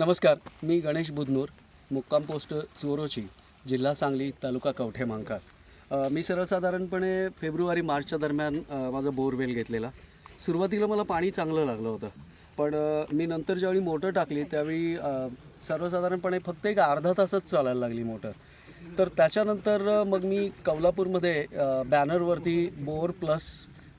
नमस्कार मी गणेश बुधनूर मुक्काम पोस्ट चोरोची जिल्हा सांगली तालुका कवठे मांका मी सर्वसाधारणपणे फेब्रुवारी मार्चच्या दरम्यान माझा बोरवेल घेतलेला. सुरुवातीला मला पाणी चांगलं लागलं होतं पण मी नंतर ज्यावेळी मोटर टाकली त्यावेळी सर्वसाधारणपणे फक्त एक अर्धा तासच चालायला लागली मोटर. तर त्याच्यानंतर मग मी कौलापूरमध्ये बॅनरवरती बोर प्लस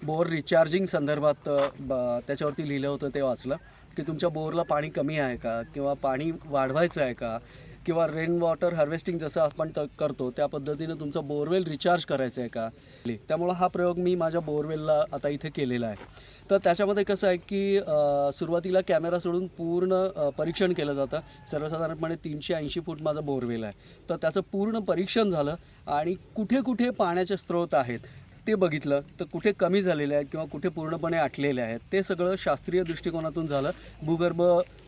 बोर रिचार्जिंग संदर्भात ब- त्याच्यावरती लिहिलं होतं ते वाचलं की तुमच्या बोरला पाणी कमी आहे का? किंवा पाणी वाढवायचं आहे का? किंवा रेन वॉटर हार्वेस्टिंग जसं आपण त करतो त्या पद्धतीनं तुमचं बोरवेल रिचार्ज करायचं आहे का? त्यामुळं हा प्रयोग मी माझ्या बोरवेलला आता इथे केलेला आहे. तर त्याच्यामध्ये कसं आहे की सुरुवातीला कॅमेरा सोडून पूर्ण परीक्षण केलं जातं. सर्वसाधारणपणे तीनशे ऐंशी फूट माझा बोरवेल आहे. तर त्याचं पूर्ण परीक्षण झालं आणि कुठे कुठे पाण्याचे स्रोत आहेत ते बघितलं तर कुठे कमी झालेले आहेत किंवा कुठे पूर्णपणे आटलेले आहेत ते सगळं शास्त्रीय दृष्टिकोनातून झालं. भूगर्भ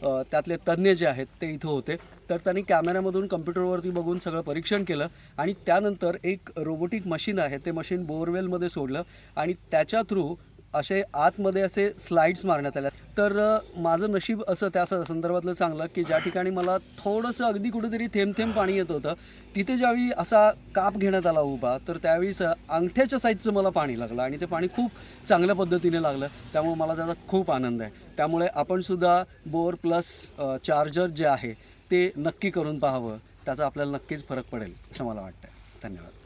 त्यातले तज्ज्ञ जे आहेत ते इथं होते. तर त्यांनी कॅमेऱ्यामधून कम्प्युटरवरती बघून सगळं परीक्षण केलं आणि त्यानंतर एक रोबोटिक मशीन आहे ते मशीन बोरवेलमध्ये सोडलं आणि त्याच्या थ्रू असे आतमध्ये असे स्लाइड्स मारण्यात आल्या. तर माझं नशीब असं त्या स- संदर्भातलं चांगलं की ज्या ठिकाणी मला थोडंसं अगदी कुठेतरी थेंब थेंब पाणी येत होतं तिथे ज्यावेळी असा काप घेण्यात आला उभा तर त्यावेळी स अंगठ्याच्या साईजचं मला पाणी लागलं आणि ते पाणी खूप चांगल्या पद्धतीने लागलं. त्यामुळे मला त्याचा खूप आनंद आहे. त्यामुळे आपणसुद्धा बोर प्लस चार्जर जे आहे ते नक्की करून पाहावं. त्याचा आपल्याला नक्कीच फरक पडेल असं मला वाटतं धन्यवाद.